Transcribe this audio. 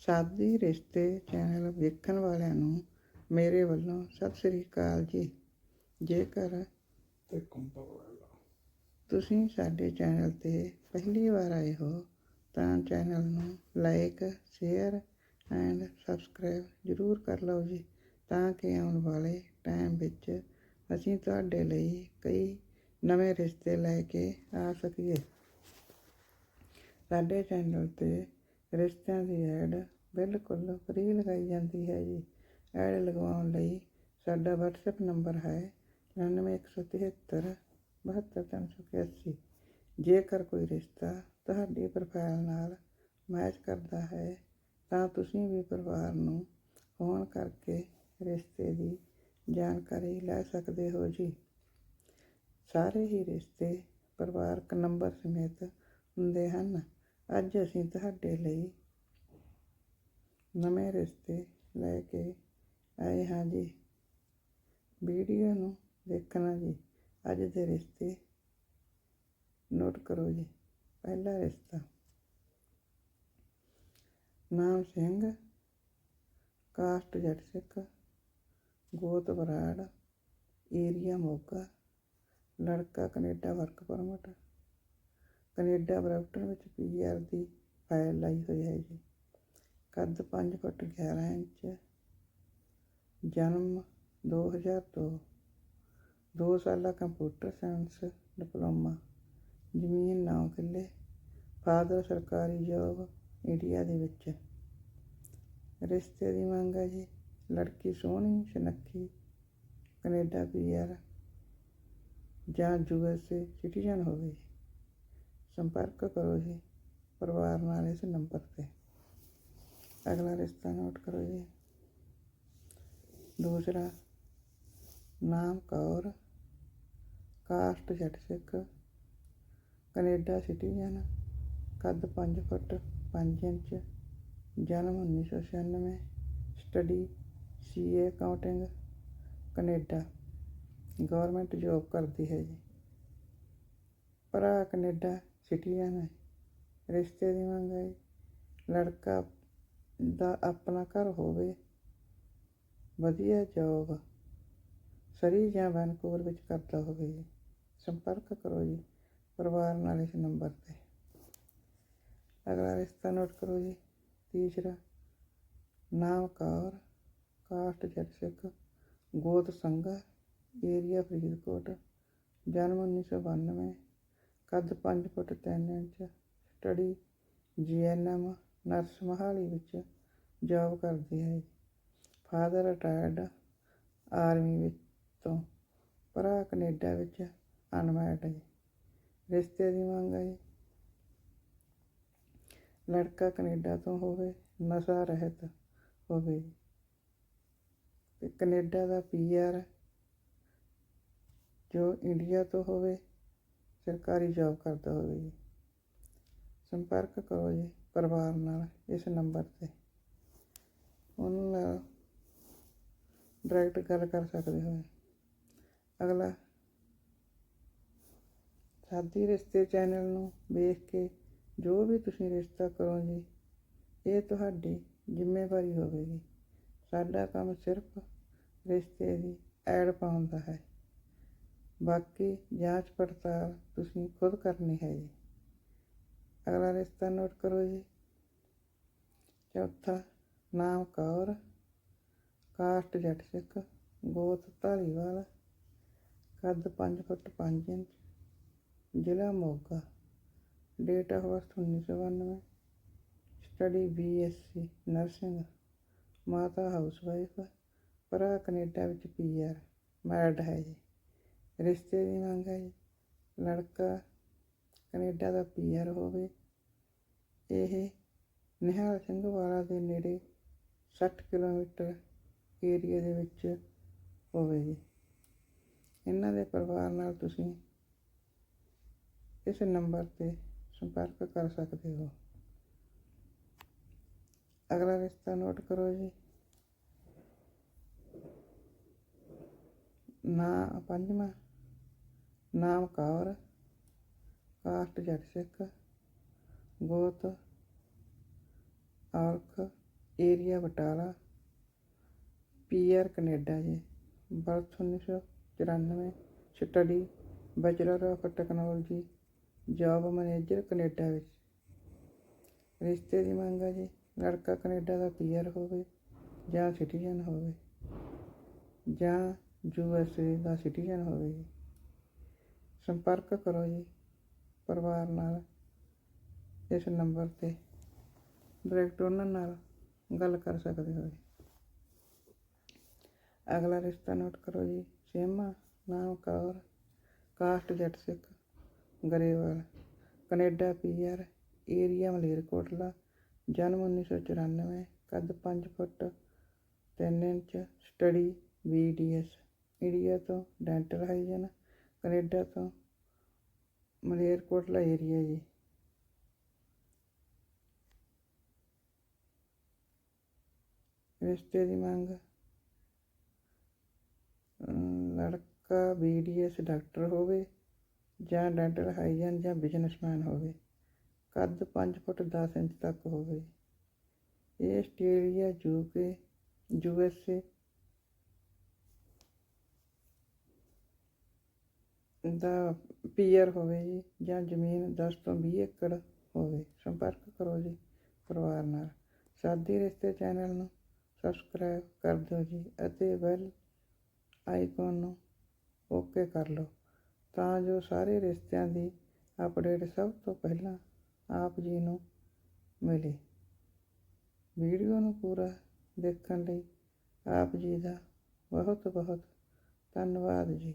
ਸਾਦੀ ਰਿਸ਼ਤੇ ਚੈਨਲ ਵੇਖਣ ਵਾਲਿਆਂ ਨੂੰ ਮੇਰੇ ਵੱਲੋਂ ਸਤਿ ਸ੍ਰੀ ਅਕਾਲ ਜੀ। ਜੇਕਰ ਤੁਸੀਂ ਸਾਡੇ ਚੈਨਲ ਤੇ ਪਹਿਲੀ ਵਾਰ ਆਏ ਹੋ ਤਾਂ ਚੈਨਲ ਨੂੰ ਲਾਈਕ ਸ਼ੇਅਰ ਐਂਡ ਸਬਸਕ੍ਰਾਈਬ ਜ਼ਰੂਰ ਕਰ ਲਓ ਜੀ ਤਾਂ ਕਿ ਆਉਣ ਵਾਲੇ ਟਾਈਮ ਵਿੱਚ ਅਸੀਂ ਤੁਹਾਡੇ ਲਈ ਕਈ ਨਵੇਂ ਰਿਸ਼ਤੇ ਲੈ ਕੇ ਆ ਸਕੀਏ। ਸਾਡੇ ਚੈਨਲ ਤੇ ਰਿਸ਼ਤਿਆਂ ਦੀ ਐਡ ਬਿਲਕੁਲ ਫ੍ਰੀ ਲਗਾਈ ਜਾਂਦੀ ਹੈ ਜੀ। ਐਡ ਲਗਵਾਉਣ ਲਈ ਸਾਡਾ WhatsApp ਨੰਬਰ ਹੈ 99173 72381 ਜੇਕਰ ਕੋਈ ਰਿਸ਼ਤਾ ਤੁਹਾਡੀ ਪ੍ਰੋਫਾਈਲ ਨਾਲ ਮੈਚ ਕਰਦਾ ਹੈ, ਤਾਂ ਤੁਸੀਂ ਵੀ ਪਰਿਵਾਰ ਨੂੰ ਫੋਨ ਕਰਕੇ ਰਿਸ਼ਤੇ ਦੀ ਜਾਣਕਾਰੀ ਲੈ ਸਕਦੇ ਹੋ ਜੀ। ਸਾਰੇ ਹੀ ਰਿਸ਼ਤੇ ਪਰਿਵਾਰਕ ਨੰਬਰ ਸਮੇਤ ਹੁੰਦੇ ਹਨ। ਅੱਜ ਅਸੀਂ ਤੁਹਾਡੇ ਲਈ ਨਵੇਂ ਰਿਸ਼ਤੇ ਲੈ ਕੇ ਆਏ ਹਾਂ ਜੀ। ਵੀਡੀਓ ਨੂੰ ਦੇਖਣਾ ਜੀ। ਅੱਜ ਦੇ ਰਿਸ਼ਤੇ ਨੋਟ ਕਰੋ ਜੀ। ਪਹਿਲਾ ਰਿਸ਼ਤਾ। ਨਾਮ ਸਿੰਘ, ਕਾਸਟ ਜੱਟ ਸਿੱਖ, ਗੋਤ ਬਰਾੜ ਏਰੀਆ ਮੋਗਾ, ਲੜਕਾ Canada work permit. Canada Brampton ਵਿੱਚ ਪੀਆਰ ਦੀ ਫਾਈਲ ਲਾਈ ਹੋਈ ਹੈ ਜੀ। ਕੱਦ 5 ਫੁੱਟ 11 ਇੰਚ, ਜਨਮ 2002 ਦੋ ਸਾਲਾ ਕੰਪਿਊਟਰ ਸਾਇੰਸ, ਡਿਪਲੋਮਾ, ਜ਼ਮੀਨ 9 ਕਿੱਲੇ, ਫਾਦਰ ਸਰਕਾਰੀ ਜੋਬ ਇੰਡੀਆ ਦੇ ਵਿੱਚ। ਰਿਸ਼ਤੇ ਦੀ ਮੰਗ ਹੈ ਜੀ, ਲੜਕੀ ਸੋਹਣੀ, ਸੁਨੱਖੀ, ਕੈਨੇਡਾ ਪੀਆਰ ਜਾਂ ਯੂਐਸਏ ਸਿਟੀਜ਼ਨ ਹੋਵੇ। ਸੰਪਰਕ ਕਰੋ ਜੀ, ਪਰਿਵਾਰ ਨਾਲ ਇਸ ਨੰਬਰ ਤੇ। ਅਗਲਾ ਰਿਸ਼ਤਾ ਨੋਟ ਕਰੋ ਜੀ। ਦੂਸਰਾ, ਨਾਮ ਕੌਰ, ਕਾਸਟ ਜੱਟ ਸਿੱਖ, ਕੈਨੇਡਾ ਸਿਟੀਜ਼ਨ, ਕੱਦ 5 ਫੁੱਟ 5 ਇੰਚ, ਜਨਮ 1996 study CA accounting, Canada. Government job ਕਰਦੀ ਹੈ ਜੀ। ਭਰਾ ਕੈਨੇਡਾ ਸਿਟੀਜ਼ਨ ਹੈ ਰਿਸ਼ਤੇ ਦੀ ਮੰਗ ਹੈ, ਲੜਕਾ ਦਾ ਆਪਣਾ ਘਰ ਹੋਵੇ, ਵਧੀਆ ਜੋਬ ਸਰੀ ਜਾਂ ਵੈਨਕੂਵਰ ਵਿੱਚ ਕਰਦਾ ਹੋਵੇ ਜੀ ਸੰਪਰਕ ਕਰੋ ਜੀ, ਪਰਿਵਾਰ ਨਾਲ ਇਸ ਨੰਬਰ ਤੇ। ਅਗਲਾ ਰਿਸ਼ਤਾ ਨੋਟ ਕਰੋ ਜੀ, ਤੀਸਰਾ, ਨਾਮ ਕੌਰ, ਕਾਸਟ ਜੱਟ ਸਿੱਖ, ਗੋਤ ਸੰਘਾ, ਏਰੀਆ ਫਰੀਦਕੋਟ, ਜਨਮ 1992 ਕੱਦ 5 foot 3 inch, study GNM nurse Mohali ਵਿੱਚ ਜੌਬ ਕਰਦੀ ਹੈ ਫਾਦਰ ਰਿਟਾਇਰਡ ਆਰਮੀ ਵਿੱਚ ਤੋਂ ਭਰਾ ਕੈਨੇਡਾ ਵਿੱਚ ਅਨਮੈਰਿਡ ਹੈ ਰਿਸ਼ਤੇ ਦੀ ਮੰਗ ਹੈ ਲੜਕਾ ਕੈਨੇਡਾ ਤੋਂ ਹੋਵੇ, ਨਸ਼ਾ ਰਹਿਤ ਹੋਵੇ। ਤੇ ਕੈਨੇਡਾ ਦਾ ਪੀਆਰ ਜੋ ਇੰਡੀਆ ਤੋਂ ਹੋਵੇ ਸਰਕਾਰੀ ਜੌਬ ਕਰਦਾ ਹੋਵੇ ਜੀ। ਸੰਪਰਕ ਕਰੋ ਜੀ ਪਰਿਵਾਰ ਨਾਲ ਇਸ ਨੰਬਰ ਤੇ। ਉਹਨਾਂ ਨਾਲ ਡਾਇਰੈਕਟ ਗੱਲ ਕਰ ਸਕਦੇ ਹੋ। ਅਗਲਾ। ਸਾਦੀ ਰਿਸ਼ਤੇ ਚੈਨਲ ਨੂੰ ਵੇਖ ਕੇ ਜੋ ਵੀ ਤੁਸੀਂ ਰਿਸ਼ਤਾ ਕਰੋ ਜੀ, ਇਹ ਤੁਹਾਡੀ ਜ਼ਿੰਮੇਵਾਰੀ ਹੋਵੇਗੀ। ਸਾਡਾ ਕੰਮ ਸਿਰਫ ਰਿਸ਼ਤੇ ਦੀ ਐਡ ਪਾਉਣ ਦਾ ਹੈ। ਬਾਕੀ ਜਾਂਚ ਪੜਤਾਲ ਤੁਸੀਂ ਖੁਦ ਕਰਨੀ ਹੈ ਜੀ। ਅਗਲਾ ਰਿਸ਼ਤਾ ਨੋਟ ਕਰੋ ਜੀ। ਚੌਥਾ, ਨਾਮ ਕੌਰ। ਕਾਸਟ ਜੱਟ ਸਿੱਖ, ਗੋਤ ਧਾਲੀਵਾਲ। ਕੱਦ 5 ਫੁੱਟ 5 ਇੰਚ। ਜ਼ਿਲ੍ਹਾ Moga. Date of birth 1992 study BSc nursing ਮਾਤਾ ਹਾਊਸਵਾਈਫ ਭਰਾ ਕੈਨੇਡਾ ਵਿੱਚ ਪੀਆਰ ਮੈਰਿਡ ਹੈ ਜੀ। ਰਿਸ਼ਤੇ ਦੀ ਮੰਗ ਹੈ ਜੀ, ਲੜਕਾ ਕੈਨੇਡਾ ਦਾ ਪੀਆਰ ਹੋਵੇ। ਇਹ ਨਿਹਾਲ ਸਿੰਘ ਵਾਲਾ ਦੇ ਨੇੜੇ 60 ਕਿਲੋਮੀਟਰ ਏਰੀਆ ਦੇ ਵਿੱਚ ਹੋਵੇ ਜੀ। ਇਹਨਾਂ ਦੇ ਪਰਿਵਾਰ ਨਾਲ ਤੁਸੀਂ ਇਸ ਨੰਬਰ ਤੇ ਸੰਪਰਕ ਕਰ ਸਕਦੇ ਹੋ। ਅਗਲਾ ਰਿਸ਼ਤਾ ਨੋਟ ਕਰੋ ਜੀ। ਨਾ ਪੰਜਵਾਂ। ਨਾਮ ਕੌਰ ਕਾਸਟ ਜੱਟ ਸਿੱਖ ਗੋਤ Aurakh area Batala PR Canada ਜੀ birth 1994 study bachelor of technology job manager Canada ਵਿੱਚ ਰਿਸ਼ਤੇ ਦੀ ਮੰਗ ਹੈ ਜੀ ਲੜਕਾ ਕੈਨੇਡਾ ਦਾ ਪੀਆਰ ਹੋਵੇ ਜਾਂ ਸਿਟੀਜ਼ਨ ਹੋਵੇ ਜਾਂ ਯੂਐਸਏ ਦਾ ਸਿਟੀਜ਼ਨ ਹੋਵੇ ਸੰਪਰਕ ਕਰੋ ਜੀ ਪਰਿਵਾਰ ਨਾਲ, ਇਸ ਨੰਬਰ ਤੇ। ਡਾਇਰੈਕਟ ਉਹਨਾਂ ਨਾਲ ਗੱਲ ਕਰ ਸਕਦੇ ਹੋ ਜੀ। ਅਗਲਾ ਰਿਸ਼ਤਾ ਨੋਟ ਕਰੋ ਜੀ। ਸੇਮਾ, ਨਾਮ Kaur, caste Jatt Sikh, Grewal, Canada PR, area Malerkotla ਜਨਮ 1994 ਕੱਦ 5 foot 3 inch, study BDS. India ਤੋਂ ਡੈਂਟਲ ਹਾਈਜਨ ਕਨੇਡਾ ਤੋਂ ਮਲੇਰਕੋਟਲਾ ਏਰੀਆ ਜੀ। ਰਿਸ਼ਤੇ ਦੀ ਮੰਗ। ਅਮ, ਲੜਕਾ ਬੀਡੀਐਸ ਡਾਕਟਰ ਹੋਵੇ ਜਾਂ ਡੈਂਟਲ ਹਾਈਜਨ ਜਾਂ ਬਿਜ਼ਨਸਮੈਨ ਹੋਵੇ ਕੱਦ 5 ਫੁੱਟ 10 ਇੰਚ ਤੱਕ ਹੋਵੇ। ਇਹ ਆਸਟ੍ਰੇਲੀਆ ਯੂਕੇ ਯੂਐਸਏ ਦਾ ਪੀਅਰ ਹੋਵੇ ਜੀ ਜਾਂ ਜ਼ਮੀਨ 10 ਤੋਂ 20 ਏਕੜ ਹੋਵੇ, ਸੰਪਰਕ ਕਰੋ ਜੀ ਪਰਿਵਾਰ ਨਾਲ। ਸਾਦੀ ਰਿਸ਼ਤੇ ਚੈਨਲ ਨੂੰ ਸਬਸਕ੍ਰਾਈਬ ਕਰ ਦਿਓ ਜੀ ਅਤੇ ਬੈਲ ਆਈਕਨ ਨੂੰ ਓਕੇ ਕਰ ਲਓ ਤਾਂ ਜੋ ਸਾਰੇ ਰਿਸ਼ਤਿਆਂ ਦੀ ਅਪਡੇਟ ਸਭ ਤੋਂ ਪਹਿਲਾਂ ਆਪ ਜੀ ਨੂੰ ਮਿਲੇ। ਵੀਡੀਓ ਨੂੰ ਪੂਰਾ ਦੇਖਣ ਲਈ ਆਪ ਜੀ ਦਾ ਬਹੁਤ ਬਹੁਤ ਧੰਨਵਾਦ ਜੀ।